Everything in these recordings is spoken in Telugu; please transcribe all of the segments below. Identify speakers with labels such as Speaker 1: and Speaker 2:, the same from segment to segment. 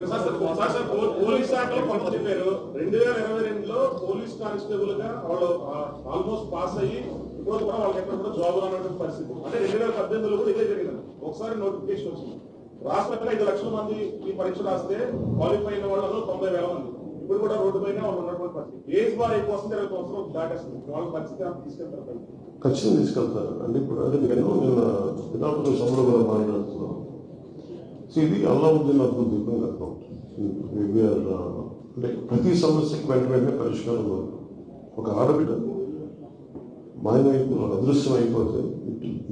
Speaker 1: పోలీస్ శాఖలో కొంత చెప్పారు రెండు వేల ఇరవై రెండులో పోలీస్ కానిస్టేబుల్గా వాళ్ళు ఆల్మోస్ట్ పాస్ అయ్యి ఇప్పుడు కూడా వాళ్ళకి ఎక్కడ కూడా జాబ్ రానటువంటి పరిస్థితి. అంటే రెండు వేల పద్దెనిమిదిలో కూడా ఇదే జరిగింది. ఒకసారి నోటిఫికేషన్ వచ్చింది. రాష్ట్రంలో ఐదు లక్షల మంది ఈ పరీక్ష రాస్తే క్వాలిఫై అయిన వాళ్ళు తొంభై వేల మంది. ఇప్పుడు కూడా రోడ్డు పైన వాళ్ళు ఉన్నటువంటి పరిస్థితి. ఏజ్ బార్ ఎక్కువ వస్తుంది ఇరవై సంవత్సరం దాటేస్తుంది. వాళ్ళ పరిస్థితి తీసుకెళ్తారు
Speaker 2: ఖచ్చితంగా తీసుకెళ్తారు. అంటే ఇప్పుడు అదే కూడా సో ఇది అల్లావుద్దీన్ అద్భుత దీపం అంటే ప్రతి సమస్యకి వెంట వెంటనే పరిష్కారం ఒక ఆడబిడ్డ మాయమైపు అదృశ్యం అయిపోతే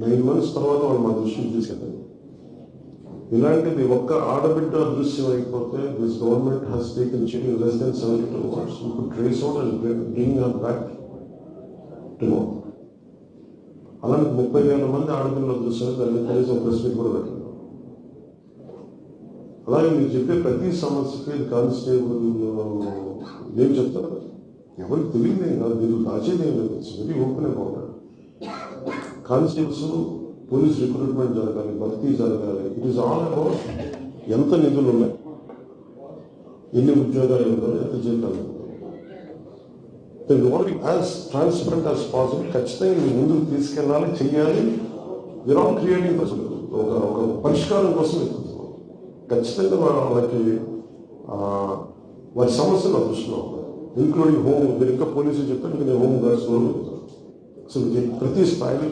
Speaker 2: నైన్ మంత్స్ తర్వాత వాళ్ళు మా దృశ్యం తీసుకెళ్ళాలి ఇలాంటిది ఒక్క ఆడబిడ్డ అదృశ్యం అయిపోతే this government has taken chill less than seventy two hours you could trace out and bring her back to అలాంటి ముప్పై వేల మంది ఆడపిల్లలు అదృశ్యం దాన్ని కనీసం ప్రెస్ మీట్ కూడా పెట్టలేదు. అలాగే మీరు చెప్పే ప్రతి సమస్యకి కానిస్టేబుల్ ఏం చెప్తారు? ఎవరికి తెలియదు కాదు మీరు దాచేది ఏం లేదు very open about constables police recruitment జరగాలి భర్తీ జరగాలి. ఇట్ ఈస్ ఆల్ అబౌట్ ఎంత నిధులు ఉన్నాయి. ఎన్ని ఉద్యోగాలు ఉన్నాయి ఎంత జీతాలు ఉన్నాయి యాజ్ ట్రాన్స్పరెంట్ యాజ్ పాసిబుల్ ఖచ్చితంగా మీరు ముందుకు తీసుకెళ్ళాలి చెయ్యాలి. విర్ క్రియేటింగ్ క్రియేటింగ్ ఒక ఒక పరిష్కారం కోసం ఖచ్చితంగా వాళ్ళకి వారి సమస్యలు దృష్టిలో అదృష్టం ఇంక్లూడింగ్ హోమ్ మీరు ఇంకా పోలీసులు చెప్తే మీకు నేను హోమ్ గార్డ్స్ అసలు ప్రతి స్థాయిలో